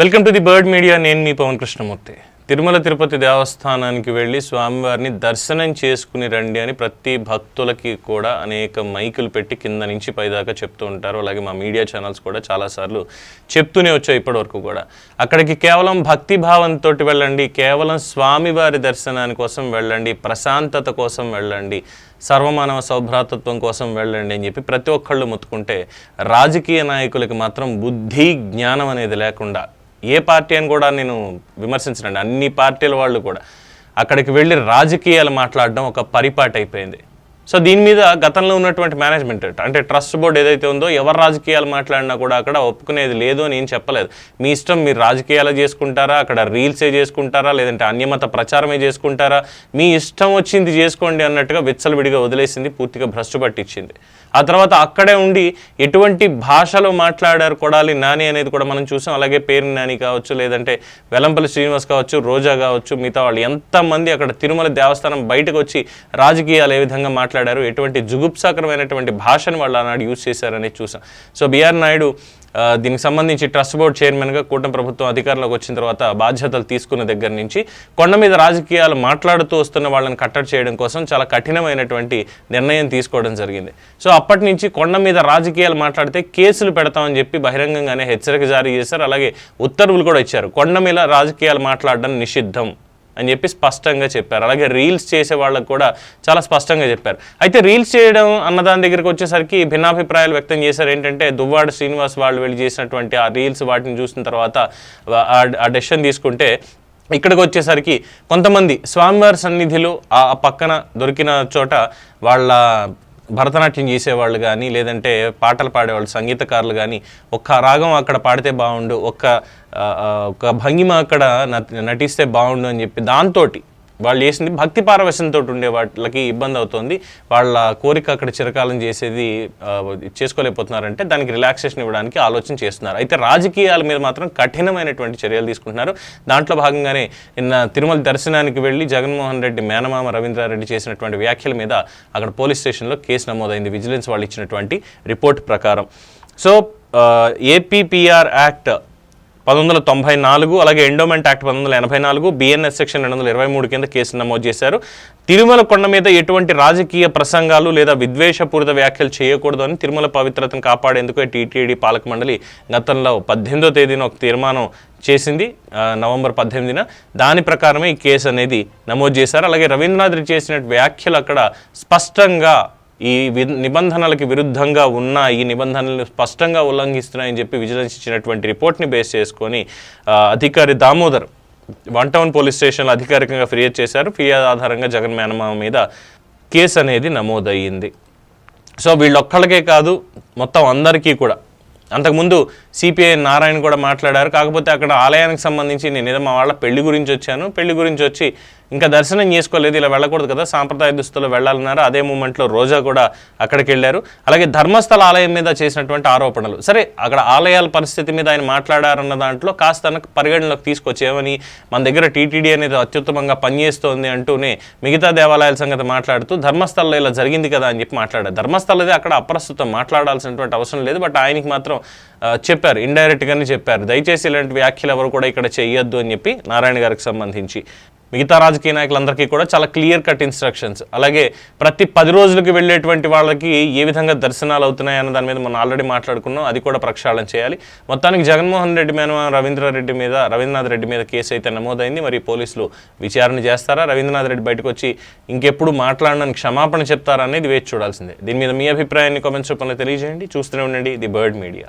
Welcome to the Bird Media. నేను మీ పవన్ కృష్ణమూర్తి. తిరుమల తిరుపతి దేవస్థానానికి వెళ్ళి స్వామివారిని దర్శనం చేసుకుని రండి అని ప్రతి భక్తులకి కూడా అనేక మైకులు పెట్టి కింద నుంచి పైదాకా చెప్తూ ఉంటారు. అలాగే మా మీడియా ఛానల్స్ కూడా చాలాసార్లు చెప్తూనే వచ్చాయి ఇప్పటివరకు కూడా. అక్కడికి కేవలం భక్తి భావంతో వెళ్ళండి కేవలం స్వామివారి దర్శనాని కోసం వెళ్ళండి ప్రశాంతత కోసం వెళ్ళండి సర్వమానవ సౌభ్రాతత్వం కోసం వెళ్ళండి అని చెప్పి ప్రతి ఒక్కళ్ళు ముత్తుకుంటే రాజకీయ నాయకులకి మాత్రం బుద్ధి జ్ఞానం అనేది లేకుండా ఏ పార్టీ అని కూడా నేను విమర్శించనండి. అన్ని పార్టీల వాళ్ళు కూడా. అక్కడికి వెళ్ళి రాజకీయాలు మాట్లాడడం ఒక పరిపాటి అయిపోయింది. సో దీని మీద గతంలో ఉన్నటువంటి మేనేజ్మెంట్ అంటే ట్రస్ట్ బోర్డు ఏదైతే ఉందో ఎవరు రాజకీయాలు మాట్లాడినా కూడా అక్కడ ఒప్పుకునేది లేదు అని ఏం చెప్పలేదు. మీ ఇష్టం మీరు రాజకీయాలు చేసుకుంటారా? అక్కడ రీల్సే చేసుకుంటారా? లేదంటే అన్యమత ప్రచారమే చేసుకుంటారా? మీ ఇష్టం వచ్చింది చేసుకోండి అన్నట్టుగా విచ్చలవిడిగా వదిలేసింది పూర్తిగా భ్రష్టు పట్టించింది. ఆ తర్వాత అక్కడే ఉండి ఎటువంటి భాషలో మాట్లాడారు కొడాలి నాని అనేది కూడా మనం చూసాం. అలాగే పేరు నాని కావచ్చు లేదంటే వెల్లంపల్లి శ్రీనివాస్ కావచ్చు రోజా కావచ్చు మిగతా వాళ్ళు ఎంతమంది అక్కడ తిరుమల దేవస్థానం బయటకు వచ్చి రాజకీయాలు ఏ విధంగా మాట్లాడారు మాట్లాడారు ఎటువంటి జుగుప్సాకరమైనటువంటి భాషను వాళ్ళు ఆనాడు యూజ్ చేశారని చూసాం సో బిఆర్ నాయుడు దీనికి సంబంధించి ట్రస్ట్ బోర్డ్ చైర్మన్గా కూటమి ప్రభుత్వం అధికారంలోకి వచ్చిన తర్వాత బాధ్యతలు తీసుకున్న దగ్గర నుంచి కొండ మీద రాజకీయాలు మాట్లాడుతూ వస్తున్న వాళ్ళని కట్టడి చేయడం కోసం చాలా కఠినమైనటువంటి నిర్ణయం తీసుకోవడం జరిగింది. సో అప్పటి నుంచి కొండ మీద రాజకీయాలు మాట్లాడితే కేసులు పెడతామని చెప్పి బహిరంగంగానే హెచ్చరిక జారీ చేశారు. అలాగే ఉత్తర్వులు కూడా ఇచ్చారు. కొండ మీద రాజకీయాలు మాట్లాడడం నిషిద్ధం. అని చెప్పి స్పష్టంగా చెప్పారు. అలాగే రీల్స్ చేసే వాళ్ళకు కూడా చాలా స్పష్టంగా చెప్పారు. అయితే రీల్స్ చేయడం అన్న దాని దగ్గరికి వచ్చేసరికి భిన్నాభిప్రాయాలు వ్యక్తం చేశారు. ఏంటంటే దువ్వాడ శ్రీనివాస్ వాళ్ళు వెళ్ళి చేసినటువంటి ఆ రీల్స్ వాటిని చూసిన తర్వాత ఆ- డెసిషన్ తీసుకుంటే ఇక్కడికి వచ్చేసరికి కొంతమంది స్వామివారి సన్నిధిలో ఆ పక్కన దొరికిన చోట వాళ్ళ భరతనాట్యం చేసేవాళ్ళు కానీ లేదంటే పాటలు పాడేవాళ్ళు సంగీతకారులు కానీ ఒక్క రాగం అక్కడ పాడితే బాగుండు ఒక్క ఒక భంగిమ అక్కడ నట్- నటిస్తే బాగుండు అని చెప్పి దాంతోటి వాళ్ళు చేసింది భక్తి పారవశ్యంతో ఉండే వాళ్ళకి ఇబ్బంది అవుతుంది. వాళ్ళ కోరిక అక్కడ చిరకాలం చేసేది చేసుకోలేకపోతున్నారంటే దానికి రిలాక్సేషన్ ఇవ్వడానికి ఆలోచన చేస్తున్నారు. అయితే రాజకీయాల మీద మాత్రం కఠినమైనటువంటి చర్యలు తీసుకుంటున్నారు. దాంట్లో భాగంగానే నిన్న తిరుమల దర్శనానికి వెళ్ళి జగన్మోహన్ రెడ్డి మేనమామ రవీంద్రారెడ్డి చేసినటువంటి వ్యాఖ్యల మీద అక్కడ పోలీస్ స్టేషన్లో కేసు నమోదైంది. విజిలెన్స్ వాళ్ళు ఇచ్చినటువంటి రిపోర్ట్ ప్రకారం. సో ఏపీపీఆర్ యాక్ట్ పంతొమ్మిది వందల తొంభై నాలుగు అలాగే ఎండోమెంట్ యాక్ట్ పంతొమ్మిది వందల ఎనభై నాలుగు బిఎన్ఎస్ సెక్షన్ రెండు వందల ఇరవై మూడు కింద కేసు నమోదు చేశారు. తిరుమల కొండ మీద ఎటువంటి రాజకీయ ప్రసంగాలు లేదా విద్వేషపూరిత వ్యాఖ్యలు చేయకూడదు అని తిరుమల పవిత్రతను కాపాడేందుకు టీటీడీ పాలక మండలి గతంలో పద్దెనిమిదో తేదీన ఒక తీర్మానం చేసింది. నవంబర్ పద్దెనిమిదిన. దాని ప్రకారమే ఈ కేసు అనేది నమోదు చేశారు. అలాగే రవీంద్రనాథ్ చేసిన వ్యాఖ్యలు అక్కడ స్పష్టంగా ఈ వి- నిబంధనలకి విరుద్ధంగా ఉన్న ఈ నిబంధనలను స్పష్టంగా ఉల్లంఘిస్తున్నాయని చెప్పి విజిలెన్స్ ఇచ్చినటువంటి రిపోర్ట్ని బేస్ చేసుకొని అధికారి దామోదర్ వన్ టౌన్ పోలీస్ స్టేషన్లో అధికారికంగా ఫిర్యాదు చేశారు. ఫిర్యాదు ఆధారంగా జగన్ మేనమామ మీద కేసు అనేది నమోదయ్యింది. సో వీళ్ళొక్కళ్ళకే కాదు మొత్తం అందరికీ కూడా. అంతకుముందు సిపిఐ నారాయణ కూడా మాట్లాడారు. కాకపోతే అక్కడ ఆలయానికి సంబంధించి నేను ఏదో మా వాళ్ళ పెళ్ళి గురించి వచ్చాను. పెళ్ళి గురించి వచ్చి ఇంకా దర్శనం చేసుకోలేదు ఇలా వెళ్ళకూడదు కదా సాంప్రదాయ దుస్తులు వెళ్ళాలన్నారు? అదే మూమెంట్లో రోజా కూడా అక్కడికి వెళ్ళారు అలాగే ధర్మస్థల ఆలయం మీద చేసినటువంటి ఆరోపణలు. సరే అక్కడ ఆలయాల పరిస్థితి మీద ఆయన మాట్లాడారన్న దాంట్లో కాస్త తనకు పరిగణలోకి తీసుకొచ్చేమని మన దగ్గర టీటీడీ అనేది అత్యుత్తమంగా పనిచేస్తోంది అంటూనే మిగతా దేవాలయాల సంగతి మాట్లాడుతూ ధర్మస్థలంలో ఇలా జరిగింది కదా అని చెప్పి మాట్లాడారు. ధర్మస్థలదే అక్కడ అప్రస్తుతం మాట్లాడాల్సినటువంటి అవసరం లేదు బట్ ఆయనకి మాత్రం చెప్పారు ఇండైరెక్ట్గానే చెప్పారు. దయచేసి ఇలాంటి వ్యాఖ్యలు ఎవరు కూడా ఇక్కడ చేయొద్దు అని చెప్పి నారాయణ గారికి సంబంధించి మిగతా రాజకీయ నాయకులందరికీ కూడా చాలా క్లియర్ కట్ ఇన్స్ట్రక్షన్స్. అలాగే ప్రతి పది రోజులకి వెళ్ళేటువంటి వాళ్ళకి ఏ విధంగా దర్శనాలు అవుతున్నాయి అన్న దాని మీద మనం ఆల్రెడీ మాట్లాడుకున్నాం. అది కూడా ప్రక్షాళన చేయాలి. మొత్తానికి జగన్మోహన్ రెడ్డి మీద రవీంద్రారెడ్డి మీద రవీంద్రనాథ్ రెడ్డి మీద కేసు అయితే నమోదైంది. మరి పోలీసులు విచారణ చేస్తారా? రవీంద్రనాథ్ రెడ్డి బయటకు వచ్చి ఇంకెప్పుడు మాట్లాడడానికి క్షమాపణ చెప్తారా అనేది వేచి చూడాల్సిందే. దీని మీద మీ అభిప్రాయాన్ని కామెంట్స్ రూపంలో తెలియజేయండి. చూస్తూనే ఉండండి ది బర్డ్ మీడియా.